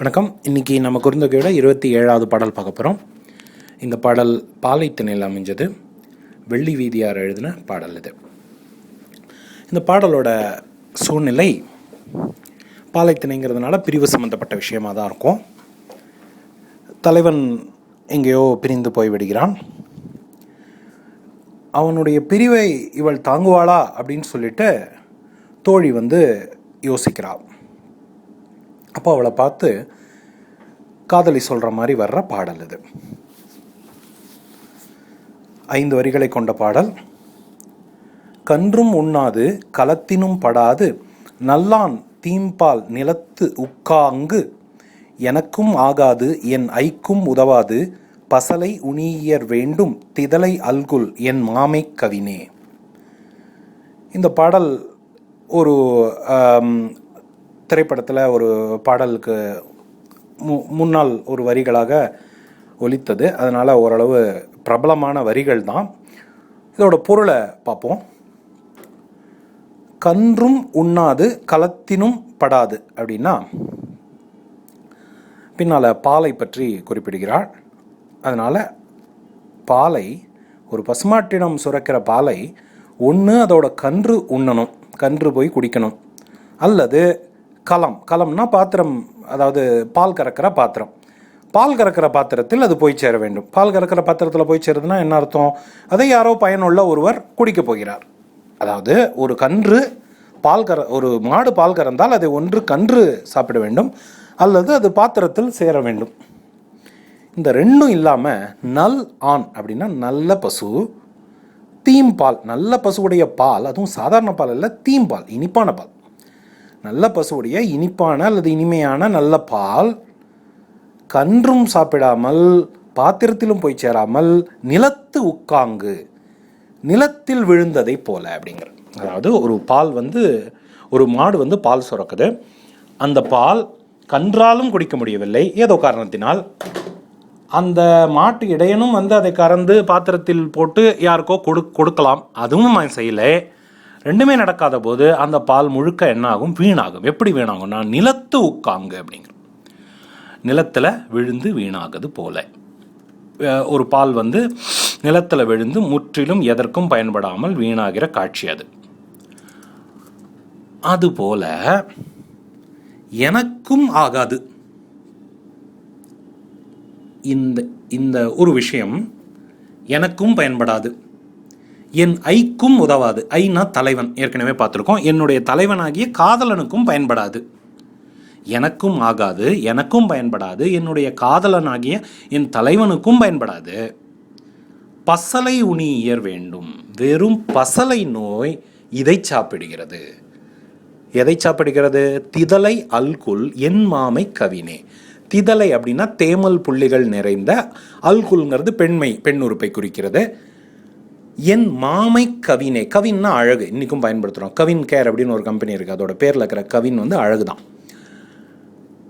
வணக்கம். இன்னைக்கு நம்ம குறுந்தொகையோட இருபத்தி ஏழாவது பாடல் பார்க்க போகிறோம் இந்த பாடல் பாலைத்திணையில் அமைஞ்சது. வெள்ளி வீதியார் எழுதின பாடல் இது. இந்த பாடலோட சூழ்நிலை பாலைத்திணைங்கிறதுனால பிரிவு சம்மந்தப்பட்ட விஷயமாக தான் இருக்கும். தலைவன் எங்கேயோ பிரிந்து போய் விடுகிறான் அவனுடைய பிரிவை இவள் தாங்குவாளா அப்படின்னு சொல்லிட்டு தோழி வந்து யோசிக்கிறாள் அப்போ அவளை பார்த்து காதலி சொல்கிற மாதிரி வர்ற பாடல் இது. ஐந்து வரிகளை கொண்ட பாடல் கன்றும் உண்ணாது களத்தினும் படாது நல்லான் தீம்பால் நிலத்து உக்காங்கு எனக்கும் ஆகாது என் ஐக்கும் உதவாது பசலை உணியர் வேண்டும் திதலை அல்குல் என் மாமை கவினே. இந்த பாடல் ஒரு திரைப்படத்தில் ஒரு பாடலுக்கு மு முன்னால் ஒரு வரிகளாக ஒலித்தது. அதனால் ஓரளவு பிரபலமான வரிகள் தான். இதோட பொருளை பார்ப்போம். கன்றும் உண்ணாது களத்தினும் படாது அப்படின்னா பின்னால் பாலை பற்றி குறிப்பிடுகிறாள். அதனால் பாலை ஒரு பசுமாட்டினம் சுரக்கிற பாலை ஒன்று அதோட கன்று உண்ணணும். கன்று போய் குடிக்கணும். அல்லது களம் களம்னா பாத்திரம் அதாவது பால் கறக்கிற பாத்திரம். பால் கறக்கிற பாத்திரத்தில் அது போய் சேர வேண்டும். பால் கறக்கிற பாத்திரத்தில் போய் சேருதுன்னா என்ன அர்த்தம்? அதை யாரோ பயனுள்ள ஒருவர் குடிக்கப் போகிறார். அதாவது ஒரு கன்று பால் கற ஒரு மாடு பால் கறந்தால் அதை ஒன்று கன்று சாப்பிட வேண்டும் அல்லது அது பாத்திரத்தில் சேர வேண்டும். இந்த ரெண்டும் இல்லாமல் நல் ஆண் அப்படின்னா நல்ல பசு தீம் பால் நல்ல பசுவுடைய பால் அதுவும் சாதாரண பால் இல்லை தீம் பால் இனிப்பான பால். நல்ல பசுவுடைய இனிப்பான அல்லது இனிமையான நல்ல பால் கன்றும் சாப்பிடாமல் பாத்திரத்திலும் போய் சேராமல் நிலத்து உட்காங்கு நிலத்தில் விழுந்ததை போல அப்படிங்கிற. அதாவது ஒரு பால் வந்து ஒரு மாடு வந்து பால் சுரக்குது. அந்த பால் கன்றாலும் குடிக்க முடியவில்லை. ஏதோ காரணத்தினால் அந்த மாட்டு இடையனும் வந்து அதை கறந்து பாத்திரத்தில் போட்டு யாருக்கோ கொடு கொடுக்கலாம். அதுவும் செய்யலை. ரெண்டுமே நடக்காத போது அந்த பால் முழுக்க என்னாகும்? வீணாகும். எப்படி வீணாகும்னா நிலத்து உட்காங்க அப்படிங்கிற. நிலத்தில் விழுந்து வீணாகுது போல. ஒரு பால் வந்து நிலத்தில் விழுந்து முற்றிலும் எதற்கும் பயன்படாமல் வீணாகிற காட்சி அது. அதுபோல எனக்கும் ஆகாது. இந்த இந்த ஒரு விஷயம் எனக்கும் பயன்படாது. என் ஐக்கும் உதவாது. ஐனா தலைவன். ஏற்கனவே பார்த்துருக்கோம். என்னுடைய தலைவனாகிய காதலனுக்கும் பயன்படாது. எனக்கும் ஆகாது. எனக்கும் பயன்படாது. என்னுடைய காதலனாகிய என் தலைவனுக்கும் பயன்படாது. பசலை உணியர் வேண்டும். வெறும் பசலை நோய் இதை சாப்பிடுகிறது. எதை சாப்பிடுகிறது? திதலை அல்குல் என் மாமை கவினே. திதலை அப்படின்னா தேமல் புள்ளிகள் நிறைந்த அல்குல்ங்கிறது பெண்மை பெண் உறுப்பை குறிக்கிறது. என் மாமை கவினே கவின்னா அழகு இன்றைக்கும் பயன்படுத்துகிறோம் கவின் கேர் அப்படின்னு ஒரு கம்பெனி இருக்குது அதோட பேரில் இருக்கிற கவின் வந்து அழகு தான்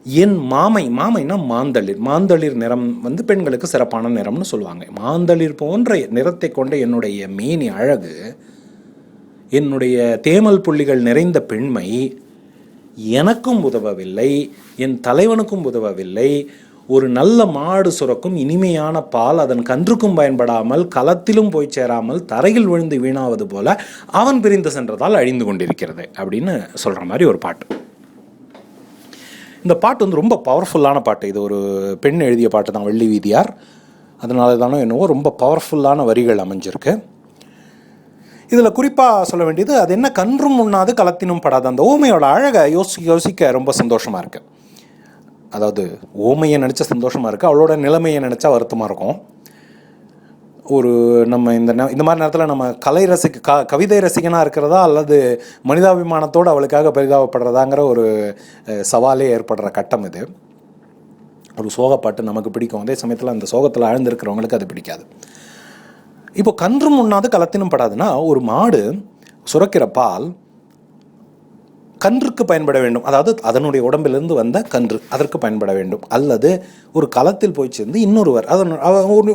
என் மாமை மாமைனா மாந்தளிர். மாந்தளிர் நிறம் வந்து பெண்களுக்கு சிறப்பான நிறம்னு சொல்லுவாங்க. மாந்தளிர் போன்ற நிறத்தை கொண்ட என்னுடைய மேனி அழகு என்னுடைய தேமல் புள்ளிகள் நிறைந்த பெண்மை எனக்கும் உதவவில்லை என் தலைவனுக்கும் உதவவில்லை ஒரு நல்ல மாடு சுரக்கும் இனிமையான பால் அதன் கன்றுக்கும் பயன்படாமல் களத்திலும் போய் சேராமல் தரையில் விழுந்து வீணாவது போல அவன் பிரிந்து சென்றதால் அழிந்து கொண்டிருக்கிறது அப்படின்னு சொல்கிற மாதிரி ஒரு பாட்டு. இந்த பாட்டு வந்து ரொம்ப பவர்ஃபுல்லான பாட்டு. இது ஒரு பெண் எழுதிய பாட்டு தான் வெள்ளி வீதியார். அதனால தானோ என்னவோ ரொம்ப பவர்ஃபுல்லான வரிகள் அமைஞ்சிருக்கு. இதில் குறிப்பாக சொல்ல வேண்டியது அது என்ன கன்றும் உண்ணாது களத்தினும் படாது. அந்த ஊமையோட அழகை யோசி யோசிக்க ரொம்ப சந்தோஷமாக இருக்குது அதாவது ஓமையை நினச்சா சந்தோஷமாக இருக்குது அவளோட நிலைமையை நினச்சா வருத்தமாக இருக்கும். ஒரு நம்ம இந்த இந்த மாதிரி நேரத்தில் நம்ம கலை ரசிக்க க கவிதை ரசிகனாக இருக்கிறதா அல்லது மனிதாபிமானத்தோடு அவளுக்காக பரிதாபப்படுறதாங்கிற ஒரு சவாலே ஏற்படுற கட்டம் இது. ஒரு சோகப்பாட்டு நமக்கு பிடிக்கும். அதே சமயத்தில் அந்த சோகத்தில் ஆழ்ந்திருக்கிறவங்களுக்கு அது பிடிக்காது. இப்போ கன்றும் உண்ணாது களத்தினும் படாதுன்னா ஒரு மாடு சுரக்கிற பால் கன்றுக்கு பயன்பட வேண்டும். அதாவது அதனுடைய உடம்பிலிருந்து வந்த கன்று அதற்கு பயன்பட வேண்டும். அல்லது ஒரு களத்தில் போய் சேர்ந்து இன்னொருவர் அதன்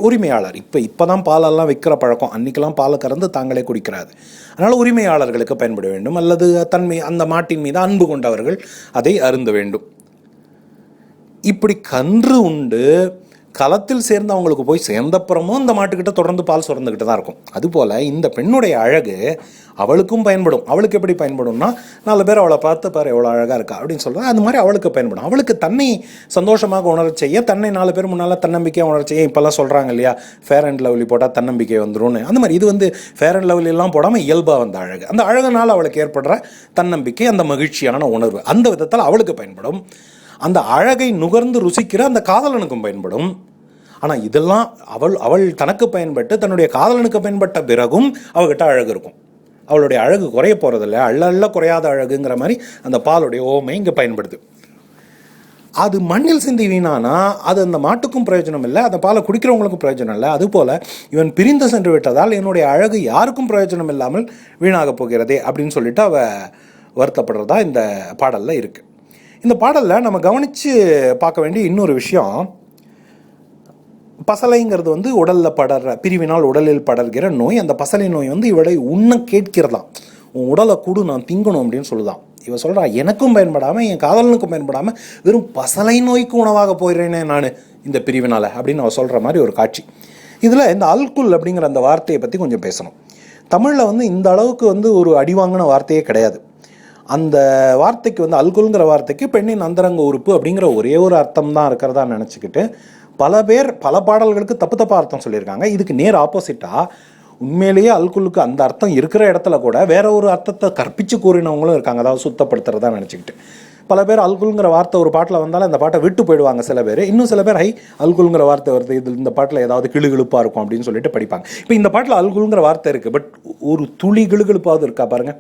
உரிமையாளர். இப்போ இப்போ தான் பாலெல்லாம் விற்கிற பழக்கம். அன்றைக்கெல்லாம் பாலை கறந்து தாங்களே குடிக்கிறாரு. அதனால் உரிமையாளர்களுக்கு பயன்பட வேண்டும். அல்லது தன்மை அந்த மாட்டின் மீது அன்பு கொண்டவர்கள் அதை அருந்த வேண்டும். இப்படி கன்று உண்டு. களத்தில் சேர்ந்து அவங்களுக்கு போய் சேர்ந்தப்புறமும் இந்த மாட்டுக்கிட்ட தொடர்ந்து பால் சுரந்துக்கிட்டு தான் இருக்கும். அதுபோல் இந்த பெண்ணுடைய அழகு அவளுக்கும் பயன்படும். அவளுக்கு எப்படி பயன்படும்னா நாலு பேர் அவளை பார்த்து பாரு எவ்வளோ அழகாக இருக்கா? அப்படின்னு சொல்கிறேன் அது மாதிரி அவளுக்கு பயன்படும். அவளுக்கு தன்னை சந்தோஷமாக உணர செய்ய தன்னை நாலு பேர் முன்னால் தன்னம்பிக்கையாக உணர செய்ய இப்போல்லாம் சொல்கிறாங்க இல்லையா? ஃபேர் அண்ட் லவ்லி போட்டால் தன்னம்பிக்கை வந்துடும் அந்த மாதிரி இது வந்து ஃபேர் அண்ட் லவ்லிலாம் போடாமல் இயல்பாக வந்த அழகு. அந்த அழகுனால் அவளுக்கு ஏற்படுற தன்னம்பிக்கை அந்த மகிழ்ச்சியான உணர்வு. அந்த விதத்தில் அவளுக்கு பயன்படும். அந்த அழகை நுகர்ந்து ருசிக்கிற அந்த காதலனுக்கும் பயன்படும். ஆனால் இதெல்லாம் அவள் அவள் தனக்கு பயன்பட்டு தன்னுடைய காதலனுக்கு பயன்பட்ட பிறகும் அவகிட்ட அழகு இருக்கும். அவளுடைய அழகு குறைய போகிறதில்ல அள்ள அள்ள குறையாத அழகுங்கிற மாதிரி அந்த பாலுடைய ஓமை இங்கே பயன்படுது. அது மண்ணில் சிந்தி வீணானா? அது அந்த மாட்டுக்கும் பிரயோஜனம் இல்லை. அந்த பாலை குடிக்கிறவங்களுக்கும் பிரயோஜனம் இல்லை. அதுபோல் இவன் பிரிந்து சென்று விட்டதால் என்னுடைய அழகு யாருக்கும் பிரயோஜனம் இல்லாமல் வீணாக போகிறதே அப்படின்னு சொல்லிட்டு அவ வருத்தப்படுறதா இந்த பாடலில் இருக்குது இந்த பாடலில் நம்ம கவனித்து பார்க்க வேண்டிய இன்னொரு விஷயம் பசலைங்கிறது வந்து உடலில் படர்ற பிரிவினால் உடலில் படர்கிற நோய். அந்த பசலை நோய் வந்து இவளை உன்ன கேட்கிறதாம். உன் உடலை கூடு நான் திங்கணும் அப்படின்னு சொல்லுதான் இவன் சொல்கிறா எனக்கும் பயன்படாமல் என் காதலனுக்கும் பயன்படாமல் வெறும் பசலை நோய்க்கு உணவாக போயிடுறேனே நான் இந்த பிரிவினால் அப்படின்னு அவ சொல்கிற மாதிரி ஒரு காட்சி. இதில் இந்த அல்குல் அப்படிங்கிற அந்த வார்த்தையை பற்றி கொஞ்சம் பேசணும். தமிழில் வந்து இந்த அளவுக்கு வந்து ஒரு அடிவாங்கின வார்த்தையே கிடையாது. அந்த வார்த்தைக்கு வந்து அல்குல்ங்கிற வார்த்தைக்கு பெண்ணின் அந்தரங்க உறுப்பு அப்படிங்கிற ஒரே ஒரு அர்த்தம் தான் இருக்கிறதா நினச்சிக்கிட்டு பல பேர் பல பாடல்களுக்கு தப்பு தப்பாக அர்த்தம் சொல்லியிருக்காங்க. இதுக்கு நேர் ஆப்போசிட்டாக உண்மையிலேயே அல்குலுக்கு அந்த அர்த்தம் இருக்கிற இடத்துல கூட வேற ஒரு அர்த்தத்தை கற்பிச்சு கூறினவங்களும் இருக்காங்க. அதாவது சுத்தப்படுத்துறதா நினச்சிக்கிட்டு. பல பேர் அல்குலுங்கிற வார்த்தை ஒரு பாட்டில் வந்தாலும் அந்த பாட்டை விட்டு போயிடுவாங்க சில பேர். இன்னும் சில பேர் ஹை அல்குலுங்கிற வார்த்தை வருது. இது இந்த பாட்டில் ஏதாவது கிளுகிழுப்பாக இருக்கும் அப்படின்னு சொல்லிட்டு படிப்பாங்க. இப்போ இந்த பாட்டில் அல்குலுங்கிற வார்த்தை இருக்குது பட் ஒரு துளி கிளுகிழுப்பாவது இருக்கா பாருங்க.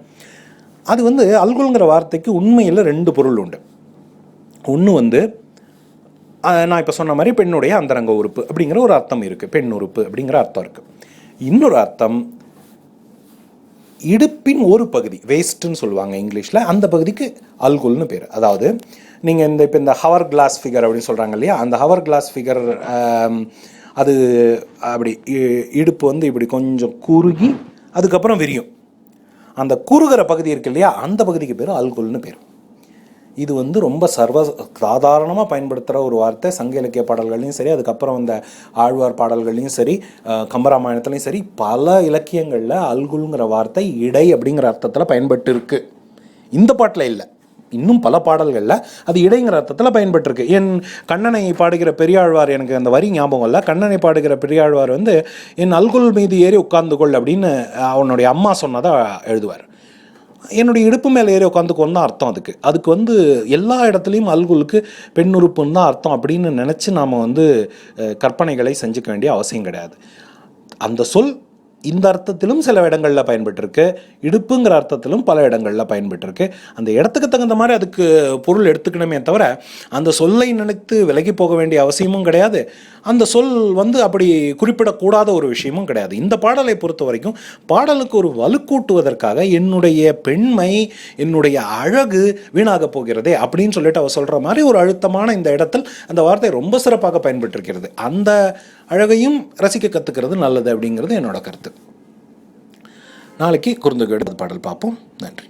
அது வந்து அல்குலுங்கிற வார்த்தைக்கு உண்மையில் ரெண்டு பொருள் உண்டு. ஒன்று வந்து நான் இப்போ சொன்ன மாதிரி பெண்ணுடைய அந்தரங்க உறுப்பு அப்படிங்கிற ஒரு அர்த்தம் இருக்குது பெண் உறுப்பு அப்படிங்கிற அர்த்தம் இருக்குது இன்னொரு அர்த்தம் இடுப்பின் ஒரு பகுதி வேஸ்ட்டுன்னு சொல்லுவாங்க இங்கிலீஷில். அந்த பகுதிக்கு அல்குல்னு பேர். அதாவது நீங்கள் இந்த இப்போ இந்த ஹவர் கிளாஸ் ஃபிகர் அப்படின்னு சொல்கிறாங்க இல்லையா? அந்த ஹவர் கிளாஸ் ஃபிகர் அது அப்படி இ- இடுப்பு வந்து இப்படி கொஞ்சம் குறுகி அதுக்கப்புறம் விரியும். அந்த குறுகிற பகுதி இருக்கு இல்லையா? அந்த பகுதிக்கு பேர் அல்குல்னு பேர். இது வந்து ரொம்ப சர்வ சாதாரணமாக பயன்படுத்துகிற ஒரு வார்த்தை. சங்க இலக்கிய பாடல்கள்லையும் சரி அதுக்கப்புறம் அந்த ஆழ்வார் பாடல்கள்லையும் சரி கம்பராமாயணத்துலையும் சரி பல இலக்கியங்களில் அல்குல்ங்கிற வார்த்தை இடை அப்படிங்கிற அர்த்தத்தில் பயன்பட்டு இருக்கு இந்த பாட்டில் இல்லை. இன்னும் பல பாடல்களில் அது இடைங்கிற அர்த்தத்தில் பயன்பட்டிருக்கு. என் கண்ணனை பாடுகிற பெரியாழ்வார் எனக்கு அந்த வரி ஞாபகம் இல்லை. கண்ணனை பாடுகிற பெரியாழ்வார் வந்து என் அல்குல் மீது ஏறி உட்கார்ந்து கொள் அப்படின்னு அவனுடைய அம்மா சொன்னதாக எழுதுவார். என்னுடைய இடுப்பு மேலே ஏறி உட்காந்துக்கோன்னு தான் அர்த்தம் அதுக்கு. அதுக்கு வந்து எல்லா இடத்துலையும் அல்குலுக்கு பெண் உறுப்புன்னு தான் அர்த்தம் அப்படின்னு நினச்சி நாம் வந்து கற்பனைகளை செஞ்சுக்க வேண்டிய அவசியம் கிடையாது. அந்த சொல் இந்த அர்த்தத்திலும் சில இடங்களில் பயன்பட்டிருக்கு இடுப்புங்கிற அர்த்தத்திலும் பல இடங்களில் பயன்பட்டிருக்கு அந்த இடத்துக்கு தகுந்த மாதிரி அதுக்கு பொருள் எடுத்துக்கணுமே தவிர அந்த சொல்லை நினைத்து விலகி போக வேண்டிய அவசியமும் கிடையாது. அந்த சொல் வந்து அப்படி குறிப்பிடக்கூடாத ஒரு விஷயமும் கிடையாது. இந்த பாடலை பொறுத்த வரைக்கும் பாடலுக்கு ஒரு வலுக்கூட்டுவதற்காக என்னுடைய பெண்மை என்னுடைய அழகு வீணாக போகிறதே அப்படின்னு சொல்லிட்டு அவர் சொல்கிற மாதிரி ஒரு அழுத்தமான இந்த இடத்தில் அந்த வார்த்தை ரொம்ப சிறப்பாக பயன்பட்டிருக்கிறது. அந்த அழகையும் ரசிக்க கற்றுக்கிறது நல்லது அப்படிங்கிறது என்னோட கருத்து. நாளைக்கு குறுந்தொகை பாடல் பார்ப்போம். நன்றி.